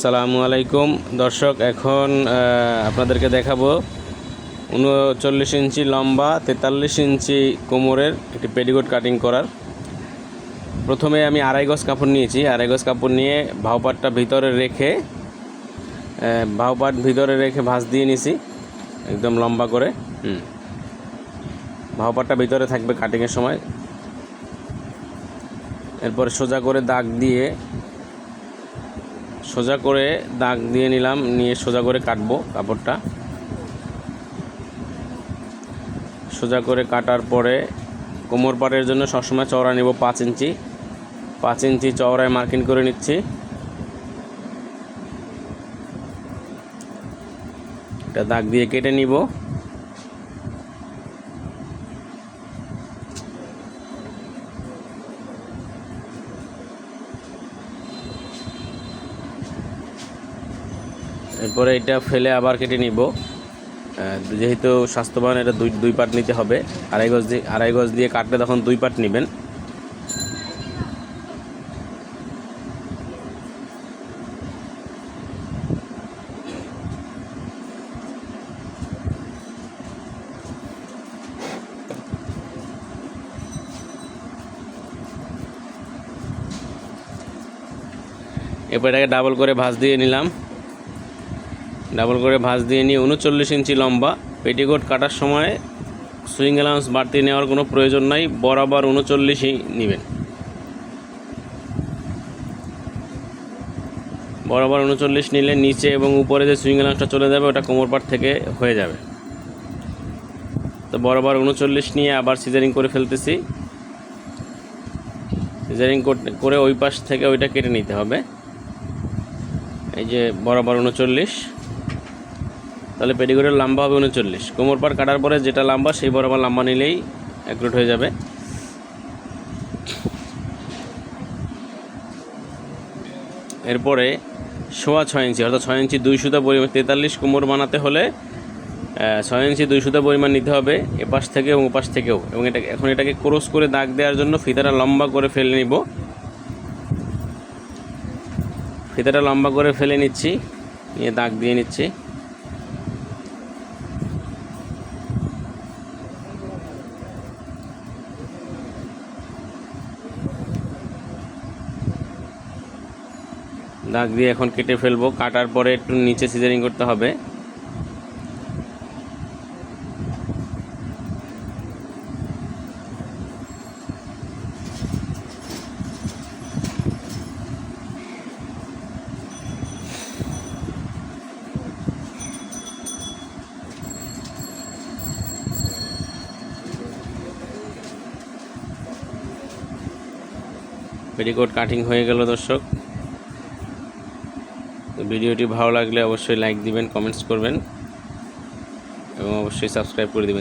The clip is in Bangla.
আসসালামু আলাইকুম। দর্শক, এখন আপনাদেরকে দেখাবো উনচল্লিশ ইঞ্চি লম্বা, তেতাল্লিশ ইঞ্চি কোমরের একটি পেডিকোট কাটিং করার। প্রথমে আমি আড়াই গজ কাপড় নিয়েছি। আড়াই গজ কাপড় নিয়ে ভাওপাটটা ভিতরে রেখে ভাওপাট ভিতরে রেখে ভাঁজ দিয়ে নিছি, একদম লম্বা করে। হুম। ভাওপাটটা ভিতরে থাকবে কাটিংয়ের সময়। এরপরে সোজা করে দাগ দিয়ে সোজা করে দাগ দিয়ে নিলাম, নিয়ে সোজা করে কাটবো কাপড়টা। সোজা করে কাটার পরে কোমর পাটের জন্য সবসময় চওড়া নেব পাঁচ ইঞ্চি। পাঁচ ইঞ্চি চওড়ায় মার্কিং করে নিচ্ছি। এটা দাগ দিয়ে কেটে নিব। এরপরে এটা ফেলে আবার কেটে নিব। যেহেতু স্বাস্থ্যবান, এটা দুই দুই পাট নিতে হবে। আড়াই গজ দিয়ে আড়াই গজ দিয়ে কাটলে তখন দুই পাট নেবেন। এরপর এটাকে ডাবল করে ভাঁজ দিয়ে নিলাম। ডাবল করে ভাঁজ দিয়ে নিয়ে উনচল্লিশ ইঞ্চি লম্বা পেটিকোট কাটার সময় সুইং অ্যালাউন্স বাড়তি নেওয়ার কোনো প্রয়োজন নাই, বরাবর উনচল্লিশই নেবেন। বরাবর উনচল্লিশ নিলে নিচে এবং উপরে যে সুইং অ্যালাউন্সটা চলে যাবে, ওটা কোমর পাট থেকে হয়ে যাবে। তো বরাবর উনচল্লিশ নিয়ে আবার সিজারিং করে ফেলতেছি। সিজারিং করে ওই পাশ থেকে ওইটা কেটে নিতে হবে। এই যে বরাবর উনচল্লিশ। তাহলে পেডিগুড়ের লম্বা হবে উনচল্লিশ। কোমর পার কাটার পরে যেটা লম্বা, সেই বরাবর লম্বা নিলেই অ্যাকুরেট হয়ে যাবে। এরপরে সোয়া ছয় ইঞ্চি, অর্থাৎ ছয় ইঞ্চি দুই সুতা পরিমাণ, তেতাল্লিশ কোমর বানাতে হলে ছয় ইঞ্চি দুই সুতা পরিমাণ নিতে হবে, এপাশ থেকে এবং ওপাশ থেকেও। এবং এটা এখন এটাকে ক্রস করে দাগ দেওয়ার জন্য ফিতাটা লম্বা করে ফেলে নিব। ফিতাটা লম্বা করে ফেলে নিচ্ছি, নিয়ে দাগ দিয়ে নিচ্ছি। দাগ দিয়ে এখন কেটে ফেলব। কাটার পরে একটু নিচে সিজারিং করতে হবে। পেটিকোট কাটিং হয়ে গেল দর্শক। ভিডিওটি ভালো লাগলে অবশ্যই লাইক দিবেন কমেন্টস করবেন এবং অবশ্যই সাবস্ক্রাইব করে দিবেন।